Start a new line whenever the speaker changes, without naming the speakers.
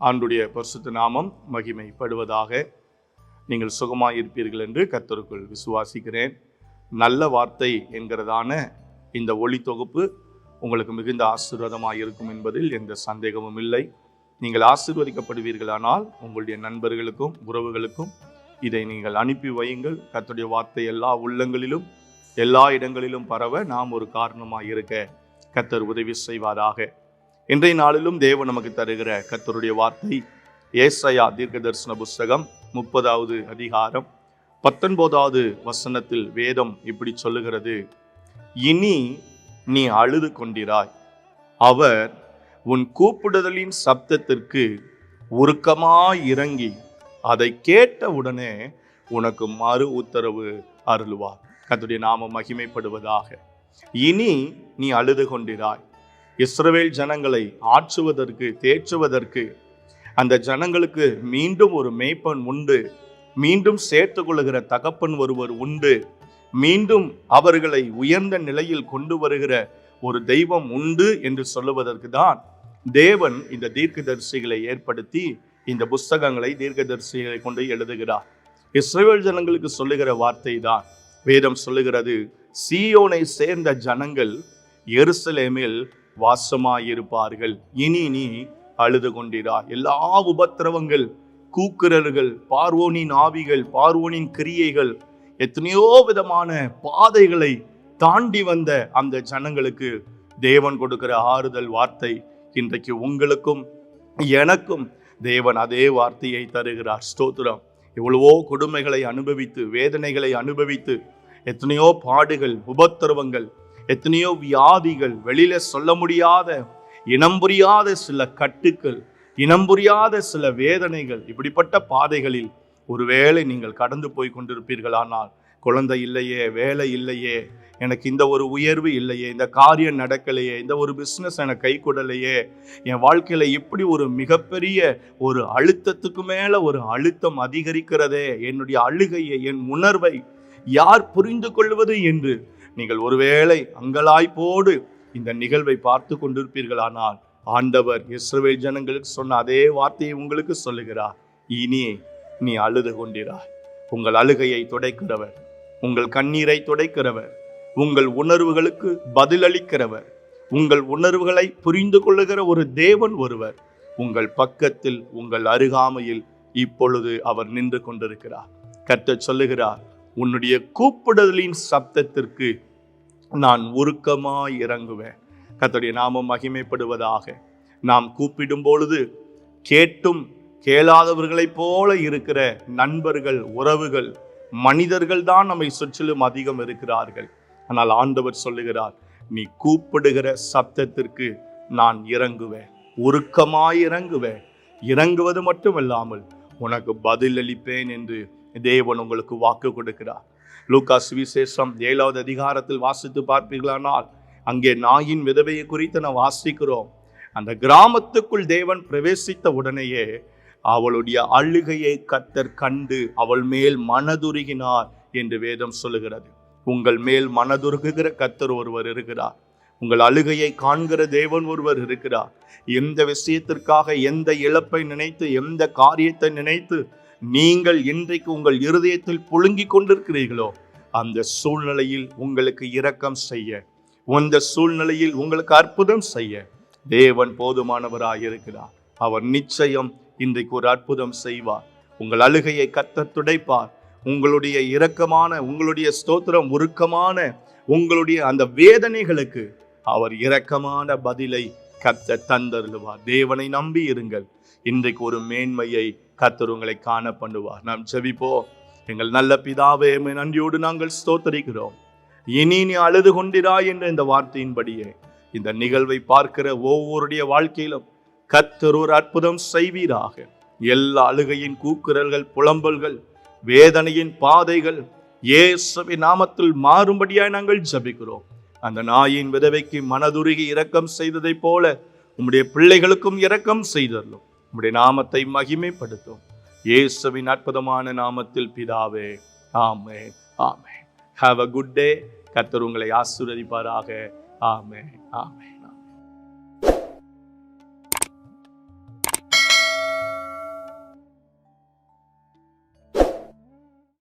ஆண்டுடைய பரிசுத்த நாமம் மகிமைப்படுவதாக நீங்கள் சுகமாக இருப்பீர்கள் என்று கர்த்தருக்குள் விசுவாசிக்கிறேன். நல்ல வார்த்தை என்கிறதான இந்த ஒளி தொகுப்பு உங்களுக்கு மிகுந்த ஆசீர்வாதமாக இருக்கும் என்பதில் எந்த சந்தேகமும் இல்லை. நீங்கள் ஆசீர்வதிக்கப்படுவீர்களானால் உங்களுடைய நண்பர்களுக்கும் உறவுகளுக்கும் இதை நீங்கள் அனுப்பி வையுங்கள். கத்துடைய வார்த்தை எல்லா உள்ளங்களிலும் எல்லா இடங்களிலும் பரவ நாம் ஒரு காரணமாக இருக்க கத்தர் உதவி செய்வாராக. இன்றைய நாளிலும் தேவன் நமக்கு தருகிற கத்தருடைய வார்த்தை ஏசையா தீர்க்க தரிசன புஸ்தகம் முப்பதாவது அதிகாரம் பத்தொன்பதாவது வசனத்தில் வேதம் இப்படி சொல்லுகிறது. இனி நீ அழுது கொண்டிராய். அவர் உன் கூப்பிடுதலின் சப்தத்திற்கு உருக்கமாய் இறங்கி அதை கேட்ட உடனே உனக்கு மறு உத்தரவு அருளுவார். கத்துடைய நாம மகிமைப்படுவதாக. இனி நீ அழுது கொண்டிராய். இஸ்ரவேல் ஜனங்களை ஆற்றுவதற்கு தேற்றுவதற்கு அந்த ஜனங்களுக்கு மீண்டும் ஒரு மேய்ப்பன் உண்டு. மீண்டும் சேர்த்து கொள்ளுகிற தகப்பன் ஒருவர் உண்டு. மீண்டும் அவர்களை உயர்ந்த நிலையில் கொண்டு வருகிற ஒரு தெய்வம் உண்டு என்று சொல்லுவதற்கு தான் தேவன் இந்த தீர்க்கதரிசிகளை ஏற்படுத்தி இந்த புஸ்தகங்களை தீர்க்கதரிசிகளை கொண்டு எழுதுகிறார். இஸ்ரேல் ஜனங்களுக்கு சொல்லுகிற வார்த்தை தான். வேதம் சொல்லுகிறது சீயோனை சேர்ந்த ஜனங்கள் எருசலேமில் வாசமாயிருப்பார்கள். இனி நீ அழுது கொண்டிரா எல்லா உபத்திரவங்கள் கூக்குரல்கள் பார்வோனின் ஆவிகள் பார்வோனின் கிரியைகள் எத்தனையோ விதமான பாதைகளை தாண்டி வந்த அந்த ஜனங்களுக்கு தேவன் கொடுக்கிற ஆறுதல் வார்த்தை இன்றைக்கு உங்களுக்கும் எனக்கும் தேவன் அதே வார்த்தையை தருகிறார். ஸ்தோத்திரம். எவ்வளவோ கொடுமைகளை அனுபவித்து வேதனைகளை அனுபவித்து எத்தனையோ பாடுகள் உபத்திரவங்கள் எத்தனையோ வியாதிகள் வெளியில சொல்ல முடியாத இனம் புரியாத சில கட்டுக்கள் இனம் புரியாத சில வேதனைகள் இப்படிப்பட்ட பாதைகளில் ஒருவேளை நீங்கள் கடந்து போய் கொண்டிருப்பீர்களானால் குழந்தை இல்லையே வேலை இல்லையே எனக்கு இந்த ஒரு உயர்வு இல்லையே இந்த காரியம் நடக்கலையே இந்த ஒரு பிஸ்னஸ் எனக்கு கை கொடலையே என் வாழ்க்கையில் இப்படி ஒரு மிகப்பெரிய ஒரு அழுத்தத்துக்கு மேலே ஒரு அழுத்தம் அதிகரிக்கிறதே என்னுடைய அழுகையை என் உணர்வை யார் புரிந்து கொள்வது என்று நீங்கள் ஒருவேளை அங்கலாய்ப்போடு இந்த நிகழ்வை பார்த்து கொண்டிருப்பீர்களானால் ஆண்டவர் இஸ்ரவேல் ஜனங்களுக்கு சொன்ன அதே வார்த்தையை உங்களுக்கு சொல்லுகிறார். இனி நீ அழுது கொண்டிராய். உங்கள் அழுகையை துடைக்கிறவர் உங்கள் கண்ணீரை துடைக்கிறவர் உங்கள் உணர்வுகளுக்கு பதிலளிக்கிறவர் உங்கள் உணர்வுகளை புரிந்து கொள்ளுகிற ஒரு தேவன் ஒருவர் உங்கள் பக்கத்தில் உங்கள் அருகாமையில் இப்பொழுது அவர் நின்று கொண்டிருக்கிறார். கர்த்தர் சொல்லுகிறார் உன்னுடைய கூப்பிடுதலின் சப்தத்திற்கு நான் உருக்கமாய் இறங்குவேன். கத்தோடைய நாமம் மகிமைப்படுவதாக நாம் கூப்பிடும் பொழுது கேட்டும் கேளாதவர்களைப் போல இருக்கிற நண்பர்கள் உறவுகள் மனிதர்கள் தான் நம்மை சுற்றிலும் அதிகம் இருக்கிறார்கள். ஆனால் ஆண்டவர் சொல்லுகிறார் நீ கூப்பிடுகிற சப்தத்திற்கு நான் இறங்குவேன். உருக்கமாய் இறங்குவேன். இறங்குவது மட்டுமல்லாமல் உனக்கு பதில் அளிப்பேன் என்று தேவன் உங்களுக்கு வாக்கு கொடுக்கிறார். லூகாஸ் விசேஷம் ஏழாவது அதிகாரத்தில் வாசித்து பார்ப்பீர்களானால் அங்கே நாயின் விதவையை குறித்து நான் வாசிக்கிறோம். அந்த கிராமத்துக்குள் தேவன் பிரவேசித்த உடனேயே அவளுடைய அழுகையை கத்தர் கண்டு அவள் மேல் மனதுருகினார் என்று வேதம் சொல்லுகிறது. உங்கள் மேல் மனதுருகுகிற கத்தர் ஒருவர் இருக்கிறார். உங்கள் அழுகையை காண்கிற தேவன் ஒருவர் இருக்கிறார். எந்த விஷயத்திற்காக எந்த இழப்பை நினைத்து எந்த காரியத்தை நினைத்து நீங்கள் இன்றைக்கு உங்கள் இருதயத்தில் புழுங்கிக் கொண்டிருக்கிறீர்களோ அந்த சூழ்நிலையில் உங்களுக்கு இரக்கம் செய்ய அந்த சூழ்நிலையில் உங்களுக்கு அற்புதம் செய்ய தேவன் போதுமானவராக இருக்கிறார். அவர் நிச்சயம் இன்றைக்கு ஒரு அற்புதம் செய்வார். உங்கள் அழுகையை கத்த துடைப்பார். உங்களுடைய இரக்கமான உங்களுடைய ஸ்தோத்திரம் உருக்கமான உங்களுடைய அந்த வேதனைகளுக்கு அவர் இரக்கமான பதிலை கத்த தந்தருளுவார். தேவனை நம்பி இருங்கள். இன்றைக்கு ஒரு மேன்மையை கத்தர் உங்களை காண பண்ணுவார் நாம் ஜெபிப்போம். எங்கள் நல்ல பிதாவே நன்றியோடு நாங்கள் ஸ்தோத்தரிக்கிறோம். இனி நீ அழுது கொண்டிராய் என்ற இந்த வார்த்தையின்படியே இந்த நிகழ்வை பார்க்கிற ஒவ்வொருடைய வாழ்க்கையிலும் கத்தர் ஒரு அற்புதம் செய்வீராக. எல்லா அழுகையின் கூக்குரல்கள் புலம்பல்கள் வேதனையின் பாதைகள் ஏசவி நாமத்தில் மாறும்படியாய் நாங்கள் ஜெபிக்கிறோம். அந்த நாயின் விதவைக்கு மனதுருகி இரக்கம் செய்ததைப் போல உம்முடைய பிள்ளைகளுக்கும் இரக்கம் செய்தரலும். உம்முடைய நாமத்தை மகிமைப்படுத்தும். இயேசுவின் அற்புதமான நாமத்தில் பிதாவே ஆமே ஆமே ஹாவ் அ குட் டே கர்த்தர் உங்களை ஆசீர்வதிப்பாராக. ஆமே ஆமே